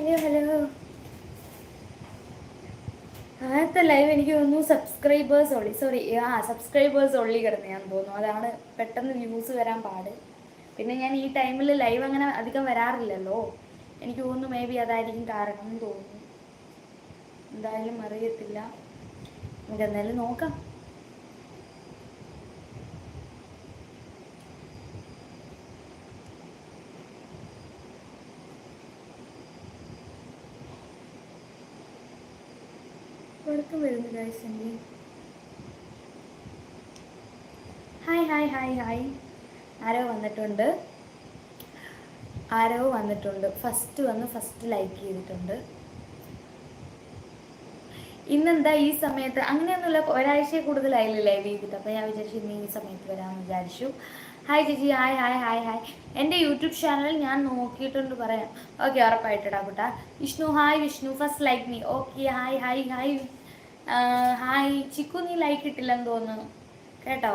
Hello hello. ആദ്യത്തെ live എനിക്ക് തോന്നുന്നു സബ്സ്ക്രൈബേഴ്സ് ഒള്ളി സോറി ആ സബ്സ്ക്രൈബേഴ്സ് ഒള്ളി കിടന്നെയാന്ന് തോന്നുന്നു. അതാണ് പെട്ടെന്ന് വ്യൂസ് വരാൻ പാട്. പിന്നെ ഞാൻ ഈ ടൈമിൽ ലൈവ് അങ്ങനെ അധികം വരാറില്ലല്ലോ. എനിക്ക് തോന്നുന്നു മേ ബി അതായിരിക്കും കാരണം എന്ന് തോന്നുന്നു. എന്തായാലും അറിയത്തില്ല. എന്തായാലും നോക്കാം. ഉറക്കം വരുന്നു ഗൈസ് എന്റെ ഹായ് ഹായ് ഹായ് ഹായ് ആരോ വന്നിട്ടുണ്ട്. ആരോ വന്നിട്ടുണ്ട്. ഫസ്റ്റ് വന്ന് ഫസ്റ്റ് ലൈക്ക് ചെയ്തിട്ടുണ്ട്. ഇന്നെന്താ ഈ സമയത്ത്? അങ്ങനെയൊന്നുമില്ല ഒരാഴ്ച കൂടുതലായില്ലേ ലൈവ് ചെയ്തിട്ട്? ഞാൻ വിചാരിച്ചു ഇന്ന് ഈ സമയത്ത് വരാമെന്ന് വിചാരിച്ചു. ഹായ് ചേച്ചി ഹായ് ഹായ് ഹായ് ഹായ് എന്റെ യൂട്യൂബ് ചാനൽ ഞാൻ നോക്കിയിട്ടുണ്ട് പറയാം. ഓക്കെ ഉറപ്പായിട്ടിടാ കുട്ടാ. Vishnu hi Vishnu. First like me okay hi hi hi hi Chikku നീ ലൈക്ക് ഇട്ടില്ലെന്ന് തോന്നുന്നു. കേട്ടോ?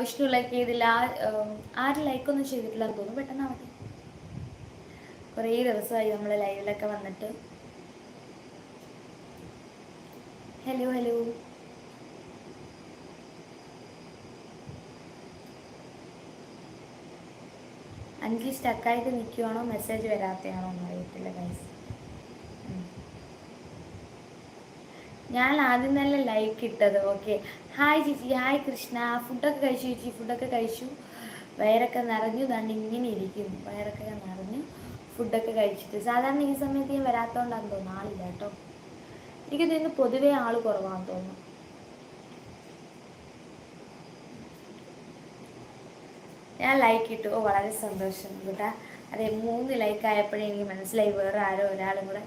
വിഷ്ണു ലൈക്ക് ചെയ്തില്ല. ആരും ലൈക്കൊന്നും ചെയ്തിട്ടില്ലെന്ന് തോന്നുന്നു. പെട്ടെന്ന് കുറേ ദിവസമായി നമ്മൾ ലൈവിലൊക്കെ വന്നിട്ട്. ഹലോ ഹലോ അഞ്ച് സ്റ്റക്കായിട്ട് നിൽക്കുവാണോ മെസ്സേജ് വരാത്തയാണോ എന്ന് അറിയത്തില്ല ഗൈസ് ഞാൻ ആദ്യം തന്നെ ലൈക്ക് ഇട്ടത് ഓക്കെ ഹായ് ചേച്ചി ഹായ് കൃഷ്ണ. ഫുഡൊക്കെ കഴിച്ചു ചേച്ചി? ഫുഡൊക്കെ കഴിച്ചു. വയറൊക്കെ നിറഞ്ഞു ദാണ്ട് ഇങ്ങനെ ഇരിക്കുന്നു. വയറൊക്കെ നിറഞ്ഞു ഫുഡൊക്കെ കഴിച്ചിട്ട്. സാധാരണ ഈ സമയത്ത് ഞാൻ വരാത്തോണ്ടാന്ന് തോന്നുന്നു. ആളില്ല കേട്ടോ. എനിക്ക് ഇതിന് പൊതുവേ ആൾ കുറവാന്ന് തോന്നുന്നു. ഞാൻ ലൈക്ക് ഇട്ടു. ഓ വളരെ സന്തോഷം. കേട്ടാ. അതെ മൂന്ന് ലൈക്ക് ആയപ്പോഴേ എനിക്ക് മനസ്സിലായി. വേറെ ആരോ ഒരാളും കൂടെ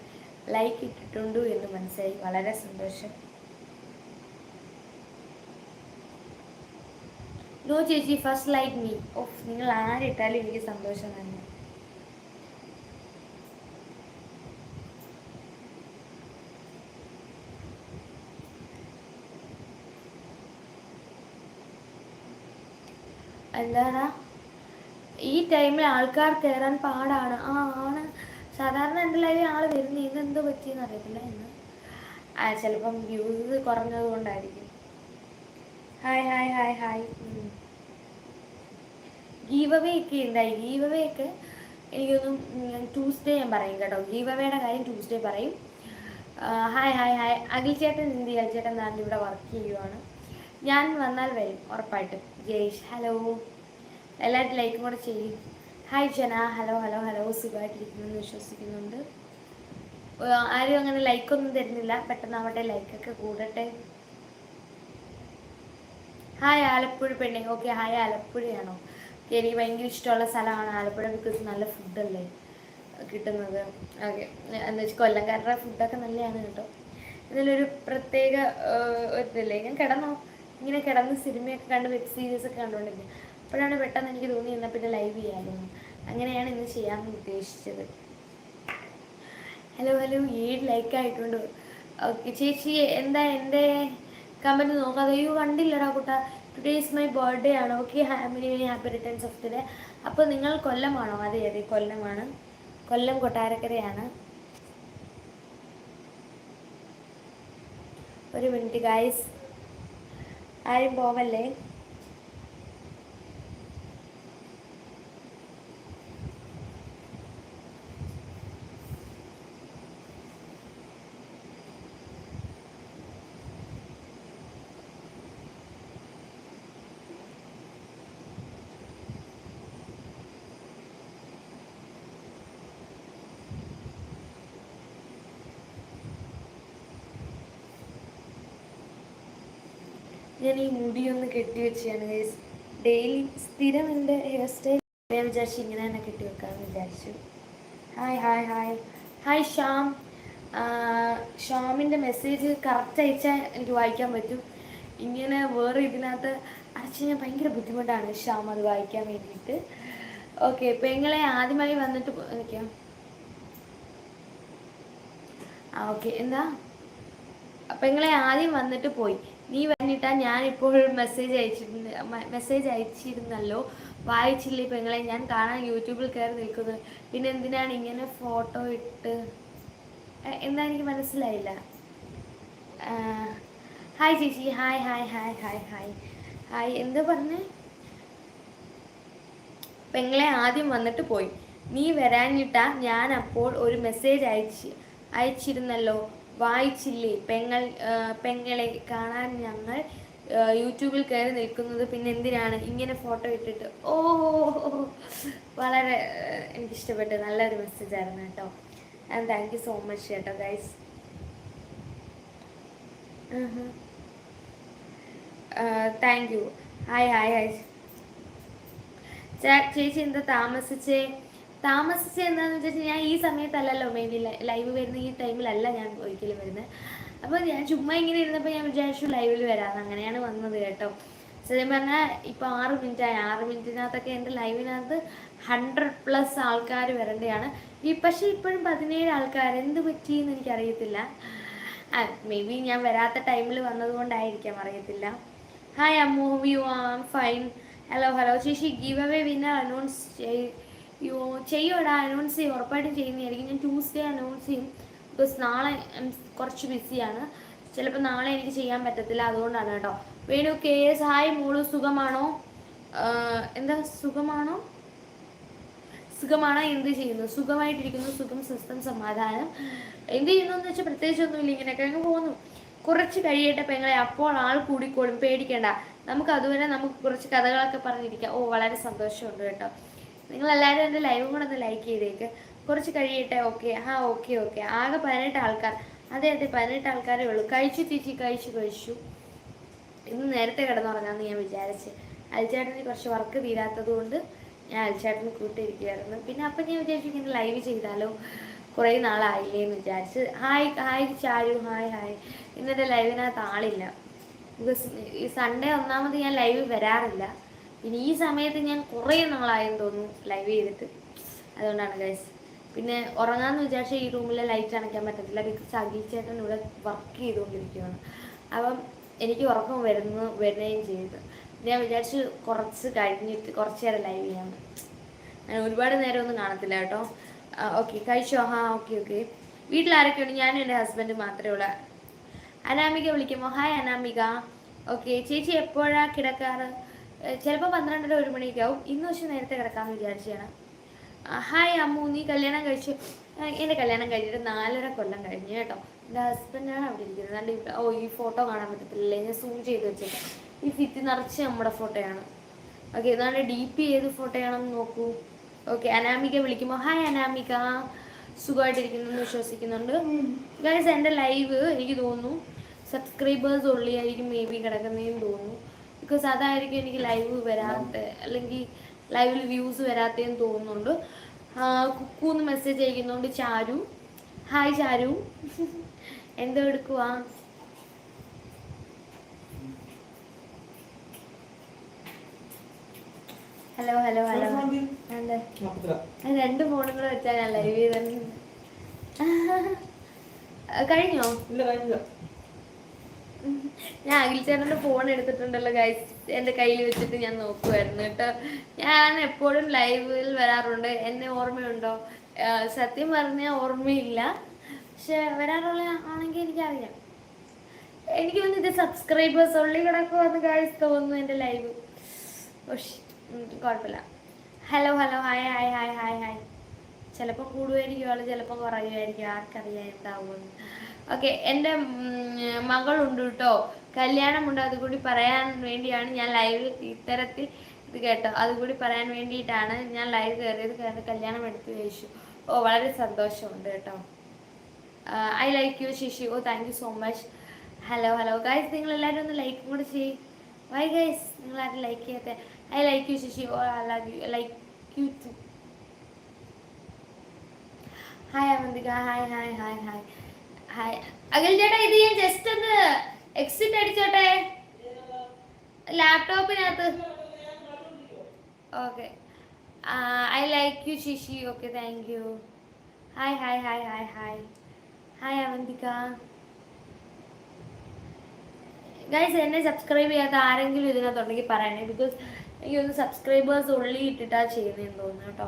ലൈക്ക് ഇട്ടിട്ടുണ്ട് എന്ന് മനസ്സിലായി. വളരെ സന്തോഷം. നോ ചേച്ചി ഫസ്റ്റ് ലൈക്ക് മീ ഓഫ് നിങ്ങൾ ആരിട്ടാലും എനിക്ക് സന്തോഷം തന്നെ. എന്താണ്? ഈ ടൈമിൽ ആൾക്കാർ കയറാൻ പാടാണ്. ആ ആണ്. സാധാരണ എന്തായാലും ആൾ ഇത് എന്ത് പറ്റിയെന്ന് അറിയത്തില്ല എന്ന് ചിലപ്പം വ്യൂസ് കുറഞ്ഞത് കൊണ്ടായിരിക്കും. Hi hi hi hi giveaway ഒക്കെ ഉണ്ടായി ഗീവവേ ഒക്കെ എനിക്കൊന്നും ട്യൂസ്ഡേ ഞാൻ പറയും കേട്ടോ. ഗീവവേയുടെ കാര്യം ട്യൂസ്ഡേ പറയും. ഹായ് ഹായ് ഹായ് അഖിൽ ചേട്ടൻ എന്ത് അഖിൽ ചേട്ടൻ നാട്ടിൽ ഇവിടെ വർക്ക് ചെയ്യുവാണ്. ഞാൻ വന്നാൽ വരും ഉറപ്പായിട്ടും. ജയേഷ് ഹലോ എല്ലാവരും ലൈക്കും കൂടെ ചെയ്യും. ഹായ് ജന ഹലോ ഹലോ ഹലോ സുഖമായിട്ടിരിക്കുന്നു വിശ്വസിക്കുന്നുണ്ട്. ആരും അങ്ങനെ ലൈക്കൊന്നും തരുന്നില്ല പെട്ടെന്ന് ആവട്ടെ ലൈക്കൊക്കെ കൂടട്ടെ. ഹായ് ആലപ്പുഴ പെണ്ണെ. ഓക്കെ ഹായ് ആലപ്പുഴയാണോ? എനിക്ക് ഭയങ്കര ഇഷ്ടമുള്ള സ്ഥലമാണ് ആലപ്പുഴ ബിക്കോസ് നല്ല ഫുഡല്ലേ കിട്ടുന്നത്. ഓക്കെ എന്താ വെച്ചാൽ കൊല്ലംകാരുടെ ഫുഡൊക്കെ നല്ലതാണ് കേട്ടോ. ഇതിലൊരു പ്രത്യേക ഒരിതല്ലേ ഞാൻ കിടന്നോ? ഇങ്ങനെ കിടന്ന് സിനിമയൊക്കെ കണ്ട് വെബ് സീരീസ് ഒക്കെ കണ്ടുകൊണ്ടിരിക്കുക അപ്പോഴാണ് പെട്ടെന്ന് എനിക്ക് തോന്നി എന്നാൽ പിന്നെ ലൈവ് ചെയ്യാമല്ലോ അങ്ങനെയാണ് ഇന്ന് ചെയ്യാമെന്ന് ഉദ്ദേശിച്ചത്. ഹലോ ഹലോ ഏഴ് ലൈക്ക് ആയിട്ടുണ്ട്. ഓക്കെ ചേച്ചി എന്താ എന്റെ കമന്റ് നോക്കാതെ? അയ്യോ കണ്ടില്ലടാ കുട്ട. ടുഡേ ഈസ് മൈ ബർത്ത്ഡേ ആണ്. Okay happy happy returns of the day അപ്പോൾ നിങ്ങൾ കൊല്ലമാണോ? അതെ അതെ കൊല്ലമാണ്. കൊല്ലം കൊട്ടാരക്കരയാണ്. ഒരു മിനിറ്റ് ഗായ്സ് ആരും പോവല്ലേ? ഞാൻ ഈ മുടിയൊന്ന് കെട്ടി വെച്ചാണ് ഗൈസ് ഡെയിലി സ്ഥിരം എന്റെ ഹെയർ സ്റ്റൈൽ ഞാൻ വിചാരിച്ചു ഇങ്ങനെ തന്നെ കെട്ടി വെക്കാമെന്ന് വിചാരിച്ചു. Hi hi hi hi Shyam ഷ്യാമിന്റെ message correct അയച്ചാൽ എനിക്ക് വായിക്കാൻ പറ്റും. ഇങ്ങനെ വേറെ ഇതിനകത്ത് അയച്ചു കഴിഞ്ഞാൽ ഭയങ്കര ബുദ്ധിമുട്ടാണ് ഷ്യാം അത് വായിക്കാൻ വേണ്ടിയിട്ട്. ഓക്കെ പെങ്ങളെ ആദ്യമായി വന്നിട്ട് നിൽക്കാം ആ ഓക്കെ എന്താ? പെങ്ങളെ ആദ്യം വന്നിട്ട് പോയി. നീ ഞാൻ ഇപ്പോൾ മെസ്സേജ് അയച്ചിരുന്ന മെസ്സേജ് അയച്ചിരുന്നല്ലോ. വായിച്ചില്ലേ പെങ്ങളെ? ഞാൻ കാണാൻ യൂട്യൂബിൽ കയറി നിൽക്കുന്നത് പിന്നെ എന്തിനാണ് ഇങ്ങനെ ഫോട്ടോ ഇട്ട്? എന്താ എനിക്ക് മനസ്സിലായില്ല. ഹായ് ചേച്ചി. Hi hi hi hi hi hi എന്താ പറഞ്ഞേ? പെങ്ങളെ ആദ്യം വന്നിട്ട് പോയി. നീ വരാഞ്ഞിട്ടാ ഞാൻ അപ്പോൾ ഒരു മെസ്സേജ് അയച്ച് അയച്ചിരുന്നല്ലോ. വായിച്ചില്ലേ? പെങ്ങൾ പെങ്ങളെ കാണാൻ ഞങ്ങൾ യൂട്യൂബിൽ കയറി നിൽക്കുന്നത് പിന്നെ എന്തിനാണ്? ഇങ്ങനെ ഫോട്ടോ ഇട്ടിട്ട്. ഓ വളരെ എനിക്കിഷ്ടപ്പെട്ടു. നല്ലൊരു മെസ്സേജ് ആയിരുന്നു കേട്ടോ. And thank you so much കേട്ടോ guys thank you hi hi hi ചേച്ചി എന്താ താമസിച്ചേ? താമസിച്ചേ എന്താന്ന് വെച്ചാൽ ഞാൻ ഈ സമയത്തല്ലല്ലോ മേ ബി ലൈവ് വരുന്ന ഈ ടൈമിലല്ല ഞാൻ ഒരിക്കലും വരുന്നത് അപ്പോൾ ഞാൻ ചുമ്മാ ഇങ്ങനെ ഇരുന്നപ്പോൾ ഞാൻ വിചാരിച്ചു ലൈവിൽ വരാമെന്ന് അങ്ങനെയാണ് വന്നത് കേട്ടോ. സത്യം പറഞ്ഞാൽ ഇപ്പോൾ ആറ് മിനിറ്റ് ആയി. ആറ് മിനിറ്റിനകത്തൊക്കെ എന്റെ ലൈവിനകത്ത് ഹൺഡ്രഡ് പ്ലസ് ആൾക്കാർ വരേണ്ടതാണ് ഈ പക്ഷേ ഇപ്പോഴും പതിനേഴ് ആൾക്കാർ എന്ത് പറ്റിയെന്ന് എനിക്കറിയത്തില്ല. മേ ബി ഞാൻ വരാത്ത ടൈമിൽ വന്നതുകൊണ്ടായിരിക്കാം അറിയത്തില്ല. Hi Ammu. You am fine hello hello ചേച്ചി ഗീവ് അവേ വിന്നർ അനൗൺസ് ചെയ്യോ ചെയ്യോടാ അനൗൺസ് ചെയ്യും ഉറപ്പായിട്ടും ചെയ്യുന്നതായിരിക്കും. ഞാൻ ട്യൂസ്ഡേ അനൗൺസ് ചെയ്യും. ബിക്കോസ് നാളെ കുറച്ച് ബിസിയാണ് ചിലപ്പോൾ നാളെ എനിക്ക് ചെയ്യാൻ പറ്റത്തില്ല അതുകൊണ്ടാണ് കേട്ടോ. വേണു കെ എസ് ഹായ് മോളു സുഖമാണോ? എന്താ സുഖമാണോ? സുഖമാണോ? എന്ത് ചെയ്യുന്നു? സുഖമായിട്ടിരിക്കുന്നു സുഖം സ്വസ്ഥം സമാധാനം. എന്ത് ചെയ്യുന്നു എന്ന് വെച്ചാൽ പ്രത്യേകിച്ചൊന്നുമില്ല ഇങ്ങനെയൊക്കെ അങ്ങ് പോകുന്നു. കുറച്ച് കഴിയട്ടെ പെങ്ങളെ അപ്പോൾ ആൾ കൂടിക്കോളും പേടിക്കണ്ട. നമുക്ക് അതുവരെ നമുക്ക് കുറച്ച് കഥകളൊക്കെ പറഞ്ഞിരിക്കാം. ഓ വളരെ സന്തോഷമുണ്ട് കേട്ടോ. നിങ്ങൾ എല്ലാവരും എന്റെ ലൈവും കൂടെ ഒന്ന് ലൈക്ക് ചെയ്തേക്ക്. കുറച്ച് കഴിയട്ടെ ഓക്കെ ആ ഓക്കെ ഓക്കെ ആകെ പതിനെട്ട് ആൾക്കാർ. അതെ അതെ പതിനെട്ട് ആൾക്കാരേ ഉള്ളൂ. കഴിച്ചു ചേച്ചി കഴിച്ചു കഴിച്ചു. ഇന്ന് നേരത്തെ കിടന്നുറങ്ങാമെന്ന് ഞാൻ വിചാരിച്ച്. അൽച്ചേട്ടന് കുറച്ച് വർക്ക് തീരാത്തത് കൊണ്ട് ഞാൻ അൽച്ചേട്ടന് കൂട്ടിയിരിക്കുകയായിരുന്നു. പിന്നെ അപ്പം ഞാൻ വിചാരിച്ചു ഇങ്ങനെ ലൈവ് ചെയ്താലോ? കുറേ നാളായില്ലേ എന്ന് വിചാരിച്ച്. Hi hi Charu. Hi hi ഇന്നത്തെ ലൈവിനകത്ത് ആളില്ല. ബിക്കോസ് ഈ സൺഡേ ഒന്നാമത് ഞാൻ ലൈവ് വരാറില്ല. പിന്നെ ഈ സമയത്ത് ഞാൻ കുറേ നാളായെന്ന് തോന്നുന്നു ലൈവ് ചെയ്തിട്ട്. അതുകൊണ്ടാണ് ഗൈസ് പിന്നെ ഉറങ്ങാന്ന് വിചാരിച്ചാൽ ഈ റൂമിലെ ലൈറ്റ് അണയ്ക്കാൻ പറ്റത്തില്ല. ബിക്കോസ് അഗീച്ചേട്ടൻ ചേട്ടൻ ഇവിടെ വർക്ക് ചെയ്തുകൊണ്ടിരിക്കുകയാണ് അപ്പം എനിക്ക് ഉറക്കം വരുന്നു വരികയും ചെയ്തു. ഞാൻ വിചാരിച്ചു കുറച്ച് കഴിഞ്ഞിട്ട് കുറച്ച് നേരം ലൈവ് ചെയ്യാം. ഞാൻ ഒരുപാട് നേരം ഒന്നും കാണത്തില്ല കേട്ടോ. ഓക്കെ കഴിച്ചോ ആ ഓക്കെ ഓക്കെ വീട്ടിൽ ആരൊക്കെയുണ്ട്? ഞാനും എന്റെ ഹസ്ബൻഡ് മാത്രമേ ഉള്ളൂ. അനാമിക വിളിക്കുമോ? ഹായ് അനാമിക. ഓക്കെ ചേച്ചി എപ്പോഴാണ് കിടക്കാറ്? ചിലപ്പോൾ പന്ത്രണ്ടര ഒരു മണിയൊക്കെ ആവും. ഇന്ന് പക്ഷെ നേരത്തെ കിടക്കാമെന്ന് വിചാരിച്ചാണ് ഹായ് അമ്മു നീ കല്യാണം കഴിച്ചു. എന്റെ കല്യാണം കഴിഞ്ഞിട്ട് നാലര കൊല്ലം കഴിഞ്ഞു കേട്ടോ. എന്റെ ഹസ്ബൻഡാണ് അവിടെ ഇരിക്കുന്നത്. അതുകൊണ്ട് ഓ ഈ ഫോട്ടോ കാണാൻ പറ്റത്തില്ലേ ഞാൻ സൂം ചെയ്ത് വെച്ചിട്ട് ഈ ഫിറ്റ് നിറച്ച് നമ്മുടെ ഫോട്ടോയാണ് ഓക്കെ ഇതാണ് ഡി പി ഏത് ഫോട്ടോയാണെന്ന് നോക്കൂ. ഓക്കെ അനാമിക വിളിക്കുമ്പോൾ ഹായ് അനാമിക. സുഖമായിട്ടിരിക്കുന്നു എന്ന് വിശ്വസിക്കുന്നുണ്ട്. ഗൈസ് എന്റെ ലൈവ് എനിക്ക് തോന്നുന്നു സബ്സ്ക്രൈബേഴ്സ് ഉള്ളിയായിരിക്കും മേ ബി കിടക്കുന്നതെന്ന് തോന്നുന്നു. ബിക്കോസ് അതായിരിക്കും എനിക്ക് ലൈവ് വരാത്ത അല്ലെങ്കിൽ ലൈവിൽ വ്യൂസ് വരാത്തതെന്ന് തോന്നുന്നുണ്ട്. കുക്കൂന്ന് മെസ്സേജ് അയക്കുന്നുണ്ട് ചാരു. ഹായ് ചാരു. എന്തോ എടുക്കുവാ? ഹലോ ഹലോ ഹലോ രണ്ട് ഫോണും കൂടെ വെച്ചാൽ ഞാൻ ലൈവ് ചെയ്തു കഴിഞ്ഞോ? ഞാൻ അഖിൽ ചേട്ടന്റെ ഫോൺ എടുത്തിട്ടുണ്ടല്ലോ ഗൈസ് എന്റെ കയ്യിൽ വെച്ചിട്ട് ഞാൻ നോക്കുമായിരുന്നു കേട്ടോ. ഞാൻ എപ്പോഴും ലൈവിൽ വരാറുണ്ട്. എന്നെ ഓർമ്മയുണ്ടോ? സത്യം പറഞ്ഞാൽ ഓർമ്മയില്ല. പക്ഷെ വരാറുള്ള ആണെങ്കിൽ എനിക്കറിയാം. എനിക്ക് തോന്നുന്നു ഇത് സബ്സ്ക്രൈബേഴ്സ് ഉള്ളി കിടക്കുമെന്ന് ഗൈസ് തോന്നുന്നു എന്റെ ലൈവ് ഓഷ് കുഴപ്പമില്ല. Hello hello hi hi hi hi hi ചിലപ്പോൾ കൂടുമായിരിക്കും ആൾ ചിലപ്പോൾ കുറയുമായിരിക്കും ആർക്കറിയാം ഓക്കെ എന്റെ മകളുണ്ട് കേട്ടോ. കല്യാണമുണ്ട് അതുകൂടി പറയാൻ വേണ്ടിയാണ് ഞാൻ ലൈവ് ഇത്തരത്തിൽ ഇത് കേട്ടോ. അതുകൂടി പറയാൻ വേണ്ടിയിട്ടാണ് ഞാൻ ലൈവ് കയറിയത്. കാരണം കല്യാണം എടുത്ത് ചോദിച്ചു ഓ വളരെ സന്തോഷമുണ്ട് കേട്ടോ. I like you Shishi. Oh thank you so much hello hello guys നിങ്ങൾ എല്ലാവരും ഒന്ന് ലൈക്കും കൂടി ചെയ്യും. വൈ ഗൈസ് നിങ്ങൾ ആരും ലൈക്ക് ചെയ്യാത്ത. I like you Shishi. Oh I love you like you too hi Avantika hi hi hi hi hi. ചേട്ടാ ഇത് ഞാൻ ജസ്റ്റ് ഒന്ന് എക്സിറ്റ് അടിച്ചോട്ടെ? ലാപ്ടോപ്പിനകത്ത് okay I like you Shishi okay thank you hi hi hi hi hi hi Avantika guys എന്നെ subscribe ചെയ്യാത്ത ആരെങ്കിലും ഇതിനകത്തുണ്ടെങ്കിൽ പറയണേ because എനിക്കൊന്ന് സബ്സ്ക്രൈബേഴ്സ് ഉള്ളി ഇട്ടിട്ടാണ് ചെയ്യുന്നതെന്ന് തോന്നുന്നു കേട്ടോ.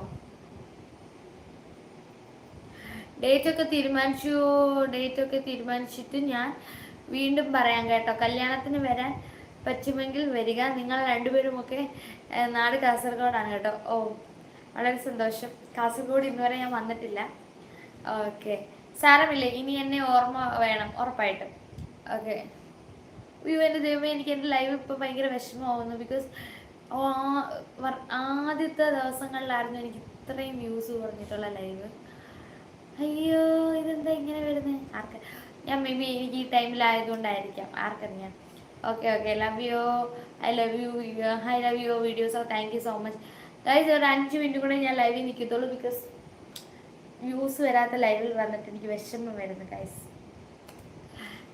ഡേറ്റ് ഒക്കെ തീരുമാനിച്ചു ഡേറ്റ് ഒക്കെ തീരുമാനിച്ചിട്ട് ഞാൻ വീണ്ടും പറയാൻ കേട്ടോ. കല്യാണത്തിന് വരാൻ പറ്റുമെങ്കിൽ വരിക. നിങ്ങൾ രണ്ടുപേരുമൊക്കെ നാട് കാസർഗോഡാണ് കേട്ടോ. ഓ വളരെ സന്തോഷം. കാസർഗോഡ് ഇന്നുവരെ ഞാൻ വന്നിട്ടില്ല. ഓക്കെ. സാരമില്ല. ഇനി എന്നെ ഓർമ്മ വേണം ഉറപ്പായിട്ടും. ഓക്കെ. അയ്യോ എന്റെ ദൈവമേ എനിക്ക് എന്റെ ലൈവ് ഇപ്പോൾ ഭയങ്കര വിഷമമാവുന്നു. ബിക്കോസ് ആദ്യത്തെ ദിവസങ്ങളിലായിരുന്നു എനിക്ക് ഇത്രയും വ്യൂസ് പറഞ്ഞിട്ടുള്ള ലൈവ് അയ്യോ ഇതെന്താ ഇങ്ങനെ വരുന്നത് ആർക്ക? ഞാൻ മേ ബി എനിക്ക് ഈ ടൈമിലായതുകൊണ്ടായിരിക്കാം ആർക്കറിയാം okay okay love you I love you I love you videos thank you so much guys ഒരു അഞ്ച് മിനിറ്റ് കൂടെ ഞാൻ ലൈവിൽ നിൽക്കത്തുള്ളൂ ബിക്കോസ് വ്യൂസ് വരാത്ത ലൈവിൽ വന്നിട്ട് എനിക്ക് വിഷമം വരുന്നു guys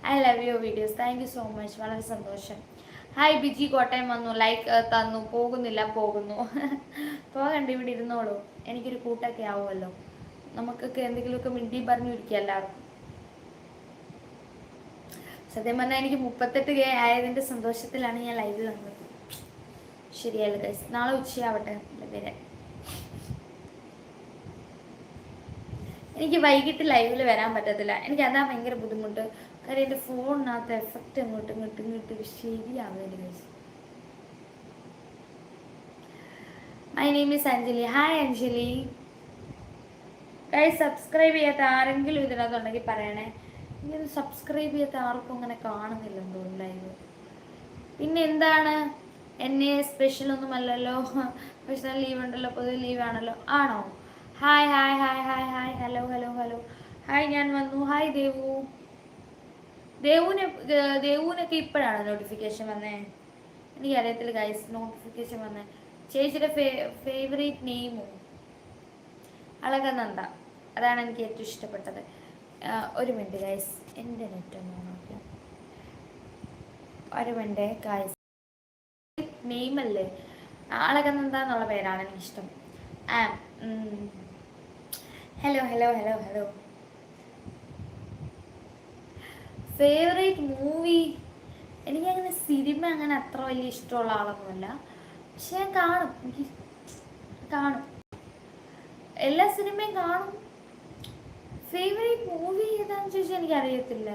I love you videos thank you so much വളരെ സന്തോഷം. ഹായ് ബിജി കോട്ടയം വന്നു. ലൈക്ക് തന്നു. പോകുന്നില്ല പോകുന്നു. പോകണ്ട ഇവിടെ ഇരുന്നോളൂ. എനിക്കൊരു കൂട്ടൊക്കെ ആവുമല്ലോ. നമുക്കൊക്കെ എന്തെങ്കിലുമൊക്കെ മിണ്ടി പറഞ്ഞു ഇരിക്കുക എല്ലാവർക്കും സത്യം പറഞ്ഞാൽ എനിക്ക് മുപ്പത്തെട്ട് കെ ആയതിന്റെ സന്തോഷത്തിലാണ് ഞാൻ ലൈവ് വന്നത്. ശരിയല്ല ഗൈസ് നാളെ ഉച്ചയാവട്ടെ വരെ എനിക്ക് വൈകിട്ട് ലൈവിൽ വരാൻ പറ്റത്തില്ല. എനിക്ക് അതാ ഭയങ്കര ബുദ്ധിമുട്ട്. കാര്യം എന്റെ ഫോണിനകത്ത് എഫക്റ്റ് അങ്ങോട്ടും ഇങ്ങോട്ടും ഇങ്ങോട്ട് ശരിയാവുന്നുണ്ട് guys my name is Anjali. Hi Anjali. Guys subscribe ചെയ്യാത്ത ആരെങ്കിലും ഇതിനകത്തുണ്ടെങ്കിൽ പറയണേ. ഇങ്ങനെ സബ്സ്ക്രൈബ് ചെയ്യാത്ത ആർക്കും അങ്ങനെ കാണുന്നില്ലെന്ന് ലൈവ് പിന്നെ എന്താണ്? എന്നെ സ്പെഷ്യൽ ഒന്നുമല്ലല്ലോ പേഴ്സണൽ ലീവ് ഉണ്ടല്ലോ പൊതുവെ ലീവ് ആണല്ലോ. ആണോ? Hi hi hi hi hi hello hello hello hi ഞാൻ വന്നു. ഹായ് ദേവു. ദേവുവിനെ ദേവുവിനൊക്കെ ഇപ്പോഴാണ് നോട്ടിഫിക്കേഷൻ വന്നേ? എനിക്ക് അറിയത്തില്ല ഗൈസ് നോട്ടിഫിക്കേഷൻ വന്നേ. ചേച്ചിയുടെ ഫേവറേറ്റ് നെയിമോ അളകനന്ദ. അതാണ് എനിക്ക് ഏറ്റവും ഇഷ്ടപ്പെട്ടത്. ഒരു മിനിറ്റ് ഗൈസ് എന്റെ നെറ്റ് ഒന്ന് നോക്കാം ഒരു മിനിറ്റ് ഗൈസ് നെയ്മല്ലേ ആളൊക്കെ എന്താന്നുള്ള പേരാണ് എനിക്കിഷ്ടം. Hello hello hello hello favourite movie എനിക്കങ്ങനെ സിനിമ അങ്ങനെ അത്ര വലിയ ഇഷ്ടമുള്ള ആളൊന്നുമല്ല. പക്ഷെ ഞാൻ കാണും. എനിക്ക് കാണും. എല്ലാ സിനിമയും കാണും. ഫേവറേറ്റ് മൂവി ഏതാണെന്ന് ചോദിച്ചാൽ എനിക്ക് അറിയത്തില്ല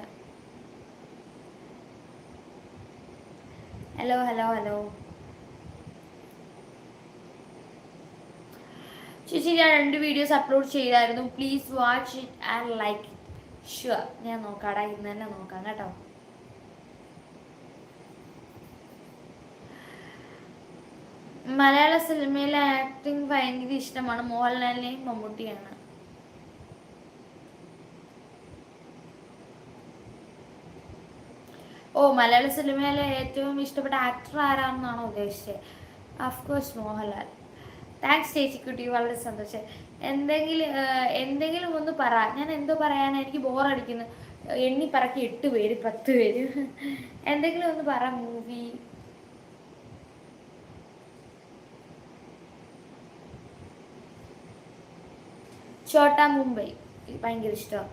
ഹലോ ഹലോ ഹലോ ചേച്ചി ഞാൻ രണ്ട് വീഡിയോസ് അപ്ലോഡ് ചെയ്തായിരുന്നു. Please watch it and like sure ഞാൻ നോക്കാടാ. ഇന്ന് തന്നെ നോക്കാം കേട്ടോ. മലയാള സിനിമയിലെ ആക്ടിങ് ഭയങ്കര ഇഷ്ടമാണ്. മോഹൻലാലിനെയും മമ്മൂട്ടിയാണ് ഓ മലയാള സിനിമയിലെ ഏറ്റവും ഇഷ്ടപ്പെട്ട ആക്ടർ ആരാണെന്നാണോ ഉദ്ദേശിച്ചത് അഫ്കോഴ്സ് മോഹൻലാൽ. താങ്ക്സ് ചേച്ചിക്കുട്ടി. വളരെ സന്തോഷം. എന്തെങ്കിലും എന്തെങ്കിലും ഒന്ന് പറ. ഞാൻ എന്തോ പറയാനാ? എനിക്ക് ബോറടിക്കുന്നു. എണ്ണി പറക്കി എട്ട് പേര് പത്ത് പേര്. എന്തെങ്കിലും ഒന്ന് പറ മൂവി. ചോട്ടാ മുംബൈ. ഭയങ്കര ഇഷ്ടമാണ്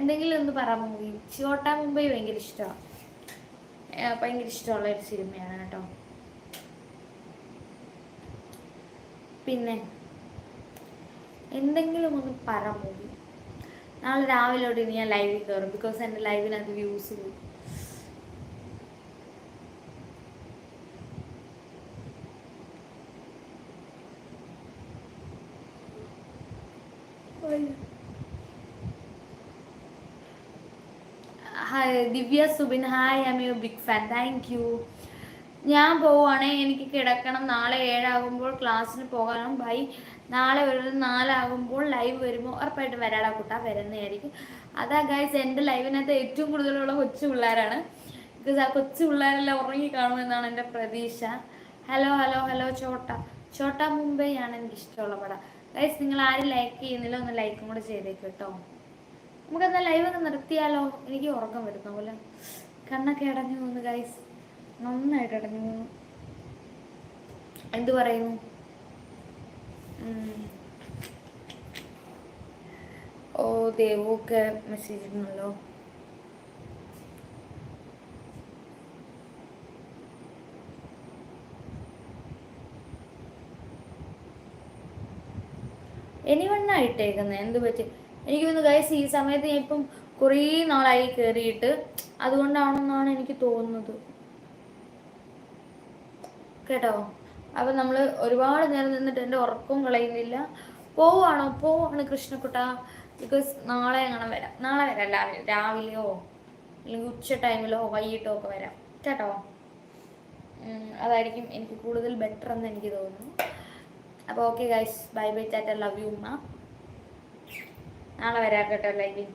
എന്തെങ്കിലും ഒന്ന് പറ മൂവി. ചോട്ടാ മുംബൈ ഭയങ്കര ഇഷ്ടമാണ് ഭയങ്കര ഇഷ്ടമുള്ള ഒരു സിനിമയാണ് കേട്ടോ. പിന്നെ എന്തെങ്കിലും ഒന്ന് പറ മൂവി. നാളെ രാവിലെ ഇനി ഞാൻ ലൈവിൽ കയറും ബിക്കോസ് എന്റെ ലൈവിനകത്ത് views Divya Subin hi I'm you big fan thank you ഞാൻ പോവുകയാണേ എനിക്ക് കിടക്കണം. നാളെ ഏഴാകുമ്പോൾ ക്ലാസ്സിന് പോകാനും ബൈ. നാളെ ഒരു നാലാകുമ്പോൾ ലൈവ് വരുമ്പോൾ ഉറപ്പായിട്ട് വരാടാ കുട്ടാ വരുന്നതായിരിക്കും. അതാ ഗൈസ് എന്റെ ലൈവിനകത്ത് ഏറ്റവും കൂടുതലുള്ള കൊച്ചു പിള്ളേരാണ്. ബിക്കോസ് ആ കൊച്ചു പിള്ളേരെല്ലാം ഉറങ്ങി കാണുമെന്നാണ് എന്റെ പ്രതീക്ഷ. Hello hello hello Chhota. Chhota Mumbai ആണ് എനിക്ക് ഇഷ്ടമുള്ള പടം. ഗൈസ് നിങ്ങൾ ആരും ലൈക്ക് ചെയ്യുന്നില്ല ഒന്ന് ലൈക്കും കൂടെ ചെയ്തേക്ക് കേട്ടോ. നമുക്കെന്നാൽ ലൈവ് ഒന്ന് നിർത്തിയാലോ? എനിക്ക് ഉറക്കം വരുന്ന. പോലെ കണ്ണൊക്കെ അടഞ്ഞു പോകുന്നു ഗൈസ് നന്നായിട്ട് അടഞ്ഞു പോകുന്നു എന്തു പറയുന്നു? ഓ ദേവൊക്കെ മെസ്സേജ് ഇടുന്നല്ലോ എനിവണ്ണായിട്ടേക്കുന്നത് എന്ത് പറ്റി? എനിക്ക് തോന്നുന്നു ഗൈസ് ഈ സമയത്ത് ഞാൻ ഇപ്പം കുറേ നാളായി കയറിയിട്ട് അതുകൊണ്ടാണെന്നാണ് എനിക്ക് തോന്നുന്നത്. കേട്ടോ? അപ്പം നമ്മൾ ഒരുപാട് നേരം നിന്നിട്ട് എന്റെ ഉറക്കവും കളയുന്നില്ല. പോവാണോ? പോവാണ് കൃഷ്ണക്കുട്ട. ബിക്കോസ് നാളെ അങ്ങനെ വരാം. നാളെ വരാം രാവിലെ രാവിലെയോ? അല്ലെങ്കിൽ ഉച്ച ടൈമിലോ വൈകിട്ടോ ഒക്കെ വരാം. കേട്ടോ? അതായിരിക്കും എനിക്ക് കൂടുതൽ ബെറ്റർ എന്ന് എനിക്ക് തോന്നുന്നു. അപ്പോൾ okay guys bye bye tata love you ഉമ്മ. നാളെ വരാം കേട്ടോ ലൈവിൽ